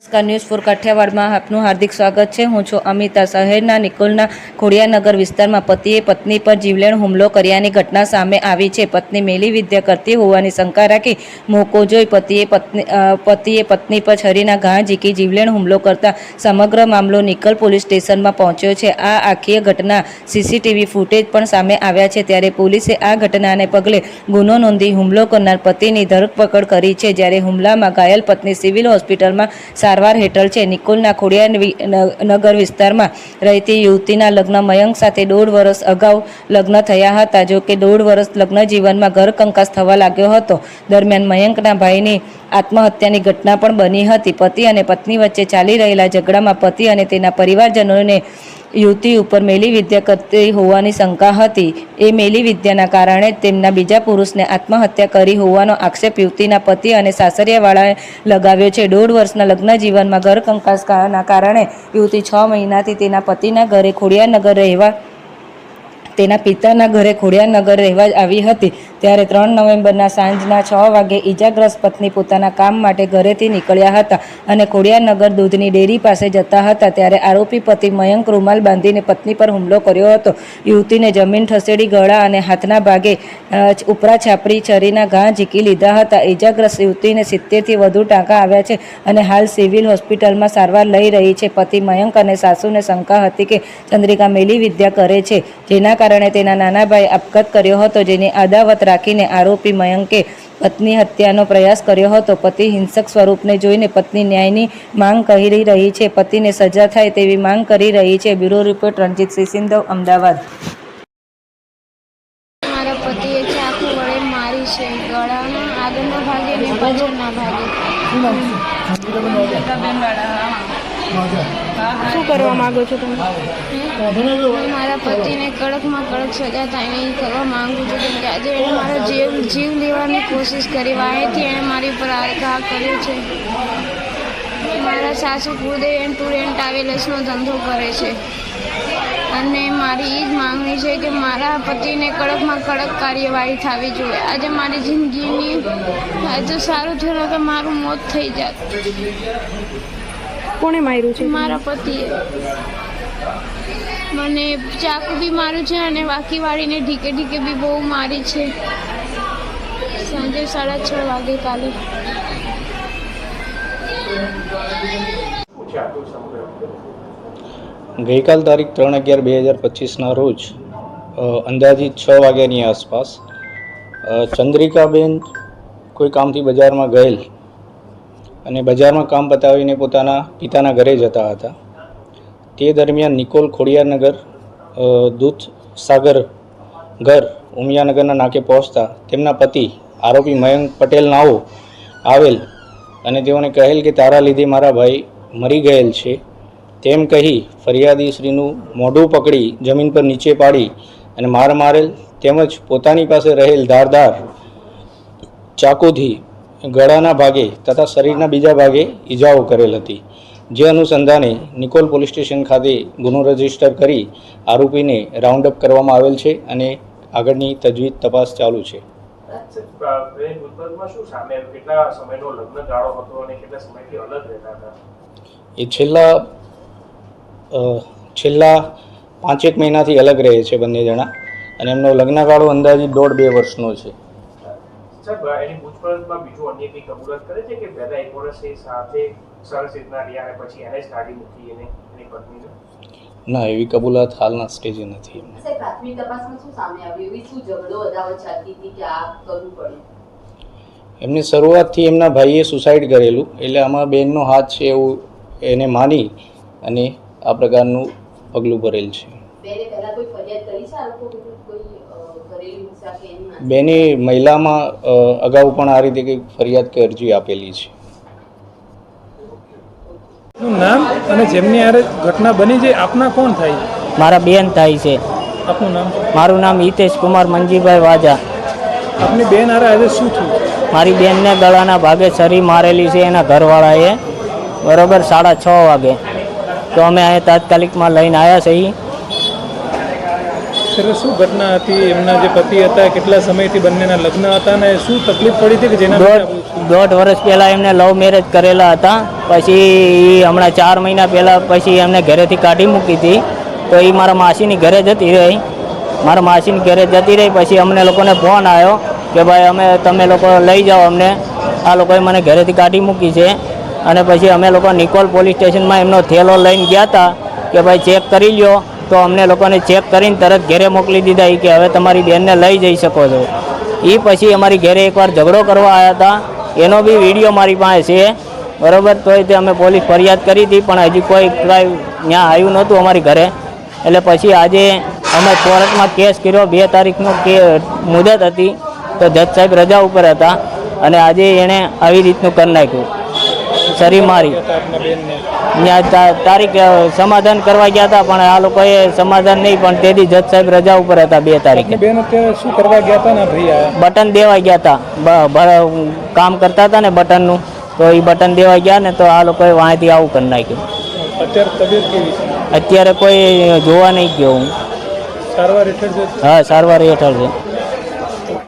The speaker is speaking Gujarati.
નમસ્કાર ન્યૂઝ ફોર કાઠિયાવાડમાં આપનું હાર્દિક સ્વાગત છે. હું છું અમિતા. શહેરના નિકોલના ખોડિયાનગર વિસ્તારમાં પતિએ પત્ની પર જીવલેણ હુમલો કર્યાની ઘટના સામે આવી છે. પત્ની મેલી વિદ્યા કરતી હોવાની શંકા રાખી મોકો જોઈ પતિએ પત્ની પતિએ પત્ની પર છરીના ઘા ઝીકી જીવલેણ હુમલો કરતા સમગ્ર મામલો નિકોલ પોલીસ સ્ટેશનમાં પહોંચ્યો છે. આ આખી ઘટના સીસીટીવી ફૂટેજ પણ સામે આવ્યા છે. ત્યારે પોલીસે આ ઘટનાને પગલે ગુનો નોંધી હુમલો કરનાર પતિની ધરપકડ કરી છે. જ્યારે હુમલામાં ઘાયલ પત્ની સિવિલ હોસ્પિટલમાં સારવાર હેઠળ છે. નિકોલના ખોડિયા નગર વિસ્તારમાં રહેતી યુવતીના લગ્ન મયંક સાથે દોઢ વર્ષ અગાઉ લગ્ન થયા હતા. જો કે દોઢ વર્ષ લગ્ન જીવનમાં ઘર કંકાસ થવા લાગ્યો હતો. દરમિયાન મયંકના ભાઈની આત્મહત્યાની ઘટના પણ બની હતી. પતિ અને પત્ની વચ્ચે ચાલી રહેલા ઝઘડામાં પતિ અને તેના પરિવારજનોને યુવતી ઉપર મેલી વિદ્યા કરતી હોવાની શંકા હતી. એ મેલી વિદ્યાના કારણે તેમના બીજા પુરુષને આત્મહત્યા કરી હોવાનો આક્ષેપ યુવતીના પતિ અને સાસરિયાવાળાએ લગાવ્યો છે. દોઢ વર્ષના લગ્ન જીવનમાં ઘર કંકાસના કારણે યુવતી છ મહિનાથી તેના પતિના ઘરે ખોડિયાનગર રહેવા તેના પિતાના ઘરે ખોડિયાનગર રહેવા આવી હતી. ત્યારે ત્રણ નવેમ્બરના સાંજના છ વાગે ઈજાગ્રસ્ત પત્ની પોતાના કામ માટે ઘરેથી નીકળ્યા હતા અને ખોડિયાનગર દૂધની ડેરી પાસે જતા હતા ત્યારે આરોપી પતિ મયંક રૂમાલ બાંધીને પત્ની પર હુમલો કર્યો હતો. યુવતીને જમીન ઠસેડી, ગળા અને હાથના ભાગે ઉપરા છાપરી છરીના ઘા ઝીકી લીધા હતા. ઈજાગ્રસ્ત યુવતીને સિત્તેરથી વધુ ટાંકા આવ્યા છે અને હાલ સિવિલ હોસ્પિટલમાં સારવાર લઈ રહી છે. પતિ મયંક અને સાસુને શંકા હતી કે ચંદ્રિકા મેલી વિદ્યા કરે છે, જેના કારણે તેના નાના ભાઈ આપઘાત કર્યો હતો, જેની અદાવત રાખીને આરોપી મયંકે પત્ની હત્યાનો પ્રયાસ કર્યો હતો. પતિ હિંસક સ્વરૂપને જોઈને પત્ની ન્યાયની માંગ કરી રહી છે. પતિને સજા થાય તેવી માંગ કરી રહી છે. Bureau report Ranjitsinh Sindhav Ahmedabad. મારા પતિએ ચાકુ વડે મારી છે. ગળાના આગળના ભાગે ને પાછળના ભાગે. શું કરવા માંગો છો તમે? હું મારા પતિને કડકમાં કડક સજા થાય નહીં કરવા માંગુ છું કેમ કે આજે એણે મારો જીવ જીવ લેવાની કોશિશ કરી વાહેથી એણે મારી પર ઘા કર્યો છે. મારા સાસુ કુળદેવ એન્ડ ટુ એન્ડ ટ્રાવેલર્સનો ધંધો કરે છે. અને મારી એ જ માંગણી છે કે મારા પતિને કડકમાં કડક કાર્યવાહી થવી જોઈએ. આજે મારી જિંદગીની આજે સારું થયું કે મારું મોત થઈ જાત. કોણે માર્યું છે? મારા પતિએ. મને ચાકુ બી માર્યું છે અને વાકી વાળીને ઢીકે ઢીકે બી બહુ મારી છે. સાંજે સાડા છ વાગે કાલે. ગઈકાલ તારીખ ત્રણ અગિયાર બે હજાર પચીસના રોજ અંદાજિત છ વાગ્યાની આસપાસ ચંદ્રિકાબેન કોઈ કામથી બજારમાં ગયેલ અને બજારમાં કામ પતાવીને પોતાના પિતાના ઘરે જતા હતા. તે દરમિયાન નિકોલ ખોડિયારનગર દૂત સાગર ઘર ઉમિયાનગરના નાકે પહોંચતા તેમના પતિ આરોપી મયંક પટેલ નાઓ આવેલ અને તેઓને કહેલ કે તારા લીધે મારા ભાઈ મરી ગયેલ છે. તેમ કહી ફરિયાદી શ્રીનું મોઢું પકડી જમીન પર નીચે પાડી અને માર મારેલ તેમજ પોતાની પાસે રહેલ ધારદાર ચાકુથી ગળાના ભાગે તથા શરીરના બીજા ભાગે ઈજાઓ કરેલ હતી. જે અનુસંધાને નિકોલ પોલીસ સ્ટેશન ખાતે ગુનો રજિસ્ટર કરી આરોપીને રાઉન્ડ અપ કરવામાં આવેલ છે અને આગળની તજવીજ તપાસ ચાલુ છે. એ છેલ્લા છેલ્લા પાંચેક મહિનાથી અલગ રહે છે બંને જણા અને એમનો લગ્નગાળો અંદાજિત દોઢ બે વર્ષનો છે. સાહેબ એની પૂછપરછમાં બીજું અન્ય કંઈ કબૂલત કરે છે કે પહેલા એક વર્ષ એ સાથે સરસ રીતના રહ્યા અને પછી એને જ કાઢી મૂકી એને એની પત્નીને? ના એવી કબૂલાત હાલના સ્ટેજે નથી એમની. સાહેબ પ્રાથમિક તપાસમાં શું સામે આવ્યું? એવી શું ઝઘડો અદાવત ચાલતી હતી કે આ કરવું પડ્યું? એમને શરૂઆતથી એમના ભાઈએ સુસાઇડ કરેલું એટલે આમાં બેનનો હાથ છે એવું એને માની અને આ પ્રકારનું પગલું ભરેલ છે. બેને પહેલા કોઈ ફરિયાદ કરી છે આ લોકો વિરુદ્ધ કોઈ અ, ઘરેલુ હિંસા કે એની ના? બેને મહિલામાં અગાઉ પણ આ રીતે કંઈક ફરિયાદ કે અરજી આપેલી છે? નું નામ અને જેમની હારે ઘટના બની છે આપના કોણ થાય મારા બેન થાય છે. આપનું નામ? મારું નામ હિતેશ કુમાર મંજીભાઈ વાજા. આપની બેન હારે આજે શું થયું? મારી બેનને ગળાના ભાગે છરી મારેલી છે એના ઘરવાળાએ બરોબર સાડા છ વાગે. તો અમે અહીંયા તાત્કાલિકમાં લઈને આવ્યા છીએ. સર શું ઘટના હતી. એમના જે પતિ હતા કેટલા સમયથી બંનેના લગ્ન હતા ને શું તકલીફ પડી હતી કે જેના દોઢ વર્ષ પહેલાં એમને લવ મેરેજ કરેલા હતા. પછી એ હમણાં ચાર મહિના પહેલાં પછી એમને ઘરેથી કાઢી મૂકી હતી. તો એ મારા માસીની ઘરે જતી રહી. મારા માસીની ઘરે જતી રહી. પછી અમને લોકોને ફોન આવ્યો કે ભાઈ અમે તમે લોકો લઈ જાઓ અમને. આ લોકોએ મને ઘરેથી કાઢી મૂકી છે. અને પછી અમે લોકો નિકોલ પોલીસ સ્ટેશનમાં એમનો થેલો લઈને ગયા હતા કે ભાઈ ચેક કરી લ્યો. તો અમને લોકોને ચેક કરીને તરત ઘરે મોકલી દીધા કે હવે તમારી બેનને લઈ જઈ શકો છો. એ પછી અમારી ઘરે એકવાર ઝઘડો કરવા આવ્યા હતા. એનો બી વીડિયો મારી પાસે છે. બરાબર? તોય તે અમે પોલીસ ફરિયાદ કરી હતી, પણ હજી કોઈ કાંઈ ત્યાં આવ્યું નહોતું અમારી ઘરે. એટલે પછી આજે અમે કોર્ટમાં કેસ કર્યો. બે તારીખનો કે મુદત હતી. તો જજ સાહેબ રજા ઉપર હતા અને આજે એણે આવી રીતનું કરી નાખ્યું. સરી મારી. તારીખ સમાધાન કરવા ગયા હતા પણ આ લોકોએ સમાધાન નહીં પણ તેથી જજ સાહેબ રજા ઉપર હતા બે તારીખે. શું કરવા ગયા હતા ને બટન દેવા ગયા હતા. કામ કરતા હતા ને બટનનું. તો એ બટન દેવા ગયા ને તો આ લોકોએ વાંથી આવું કરી નાખ્યું. અત્યારે કોઈ જોવા નહીં ગયો હું. સારવાર હેઠળ છે? હા સારવાર હેઠળ છે.